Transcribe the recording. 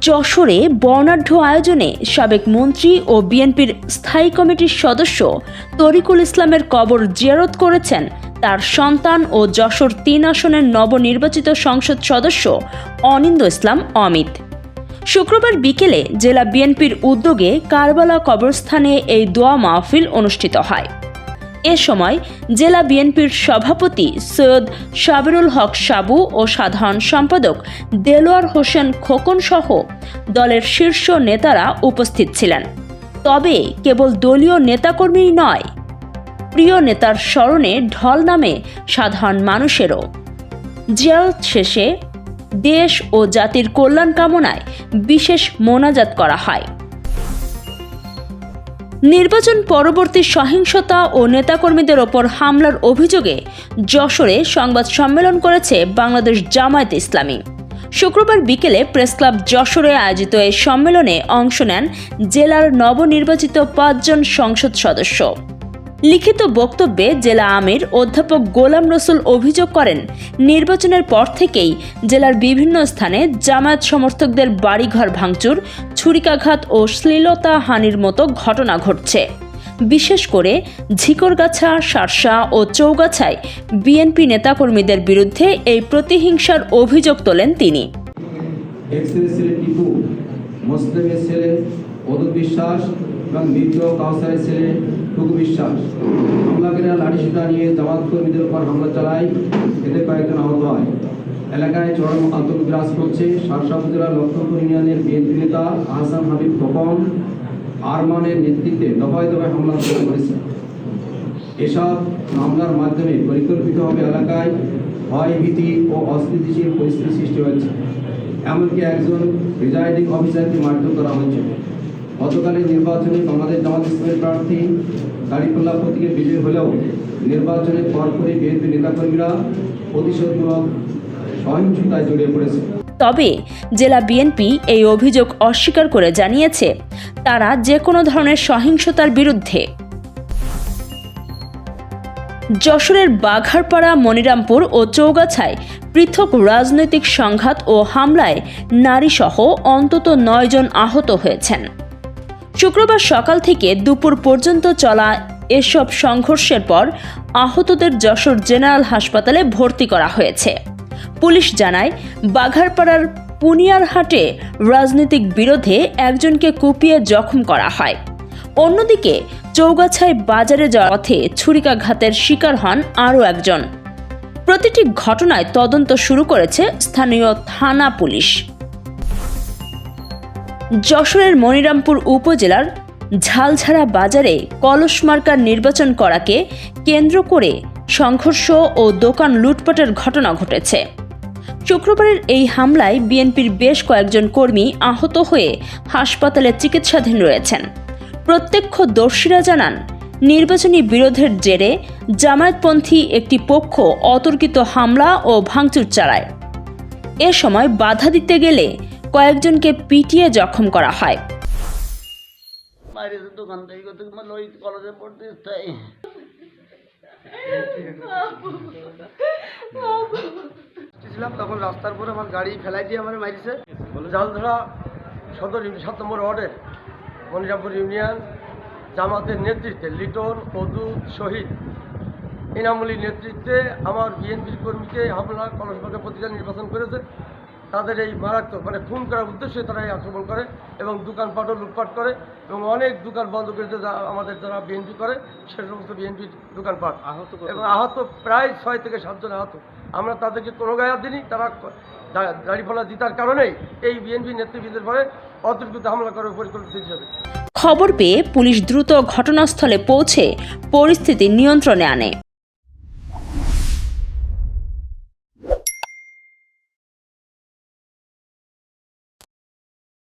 যশোরে বর্ণাঢ্য আয়োজনে সাবেক মন্ত্রী ও বিএনপির স্থায়ী কমিটির সদস্য তরিকুল ইসলামের কবর জিয়ারত করেছেন। তার সন্তান ও যশোর তিন আসনের নবনির্বাচিত সংসদ সদস্য অনিন্দ ইসলাম অমিত। শুক্রবার বিকেলে জেলা বিএনপির উদ্যোগে কারবালা কবরস্থানে এই দোয়া মাহফিল অনুষ্ঠিত হয়। এ সময় জেলা বিএনপির সভাপতি সৈয়দ সাবিরুল হক সাবু ও সাধারণ সম্পাদক দেলোয়ার হোসেন খোকন সহ দলের শীর্ষ নেতারা উপস্থিত ছিলেন। তবে কেবল দলীয় নেতাকর্মীই নয়, প্রিয় নেতার স্মরণে ঢল নামে সাধারণ মানুষেরও। জেল শেষে দেশ ও জাতির কল্যাণ কামনায় বিশেষ মোনাজাত করা হয়। নির্বাচন পরবর্তী সহিংসতা ও নেতাকর্মীদের ওপর হামলার অভিযোগে যশোরে সংবাদ সম্মেলন করেছে বাংলাদেশ জামায়াত ইসলামী। শুক্রবার বিকেলে প্রেসক্লাব যশোরে আয়োজিত এই সম্মেলনে অংশ নেন জেলার নবনির্বাচিত পাঁচজন সংসদ সদস্য। লিখিত বক্তব্যে জেলা আমির অধ্যাপক গোলাম রসুল অভিযোগ করেন, নির্বাচনের পর থেকেই জেলার বিভিন্ন স্থানে জামায়াত সমর্থকদের বাড়িঘর ভাঙচুর, ছুরিকাঘাত ও শ্লীলতা হানির মতো ঘটনা ঘটছে। বিশেষ করে ঝিকরগাছা শার্শা ও চৌগাছায় বিএনপি নেতাকর্মীদের বিরুদ্ধে এই প্রতিহিংসার অভিযোগ তোলেন তিনি। মুসলিমের ছেলে অদূর বিশ্বাস এবং মৃত কাউসারের ছেলে টুকু বিশ্বাস। হামলাকারীরা লাঠিসোঁটা নিয়ে জামাত কর্মীদের উপর হামলা চালায়, এতে কয়েকজন আহত হয়। এলাকায় চরম আতঙ্ক বিরাজ করছে শারশা উপজেলার লক্ষ্মণপুর ইউনিয়নের বিএনপি নেতা আহসান হাবিব খোকন আরমানের নেতৃত্বে দফায় দফায় হামলা শুরু করেছে। এসব হামলার মাধ্যমে পরিকল্পিতভাবে এলাকায় ভয় ভীতি ও অস্থিতিশীল পরিস্থিতি সৃষ্টি হয়েছে। এমনকি একজন প্রিজাইডিং অফিসারকে মারধর করা হয়েছে। গতকালের নির্বাচনে বাংলাদেশ জামাত ইসলামের প্রার্থী দাড়িপাল্লা প্রতীকে বিজয়ী হলেও নির্বাচনের পরপরই বিএনপি নেতাকর্মীরা প্রতিশোধমূলক সহিংসতায় জড়িয়ে পড়েছে। তবে জেলা বিএনপি এই অভিযোগ অস্বীকার করে জানিয়েছে, তারা যে কোনো ধরনের সহিংসতার বিরুদ্ধে। যশোরের বাঘারপাড়া, মনিরামপুর ও চৌগাছায় পৃথক রাজনৈতিক সংঘাত ও হামলায় নারীসহ অন্তত নয়জন আহত হয়েছেন। শুক্রবার সকাল থেকে দুপুর পর্যন্ত চলা এসব সংঘর্ষের পর আহতদের যশোর জেনারেল হাসপাতালে ভর্তি করা হয়েছে। পুলিশ জানায়, বাঘারপাড়ার পুনিয়ারহাটে রাজনৈতিক বিরোধে একজনকে কুপিয়ে জখম করা হয়। অন্যদিকে, চৌগাছায় বাজারে যাওয়ার পথে ছুরিকাঘাতের শিকার হন আরও একজন। প্রতিটি ঘটনায় তদন্ত শুরু করেছে স্থানীয় থানা পুলিশ। যশোরের মনিরামপুর উপজেলার ঝালঝাড়া বাজারে কলস মার্কার নির্বাচন করাকে কেন্দ্র করে সংঘর্ষ ও দোকান লুটপাটের ঘটনা ঘটেছে। শুক্রবারের এই হামলায় বিএনপির বেশ কয়েকজন কর্মী আহত হয়ে হাসপাতালে চিকিৎসাধীন রয়েছেন। প্রত্যক্ষদর্শীরা জানান, নির্বাচনী বিরোধের জেরে জামায়াতপন্থী একটি পক্ষ অতর্কিত হামলা ও ভাঙচুর চালায়। এ সময় বাধা দিতে গেলে কয়েকজনকে পিটিয়ে জখম করা হয়। দোকান থেকে ওই কলেজে পড়তে তখন রাস্তার উপরে আমার গাড়ি ফেলাই দিয়ে আমার মারিছে জালধরা সদর সাত নম্বর ওয়ার্ডের মনিরামপুর ইউনিয়ন, জামাতের নেতৃত্বে লিটন, অদুত, শহীদ ইনামুলির নেতৃত্বে আমার বিএনপির কর্মীকে হামলা, কলসবাগে প্রতিকার নির্বাচন করেছে। তাদের এই মারাত্মক মানে খুন করার উদ্দেশ্যে তারা এই আক্রমণ করে এবং দোকানপাটও লুটপাট করে এবং অনেক দোকান বন্ধ করে দিয়ে আমাদের যারা বিএনপি করে সে সমস্ত বিএনপির দোকানপাট। আহত এবং আহত প্রায় ছয় থেকে সাতজন আহত। আমরা তাদেরকে কোনো গায়ে দিনই তারা দাড়িফলা জিতার কারণেই এই বিএনপি নেতৃবৃন্দের পরে অতর্কিত হামলা করার পরিকল্পিত হিসাবে খবর পেয়ে পুলিশ দ্রুত ঘটনাস্থলে পৌঁছে পরিস্থিতি নিয়ন্ত্রণে আনে।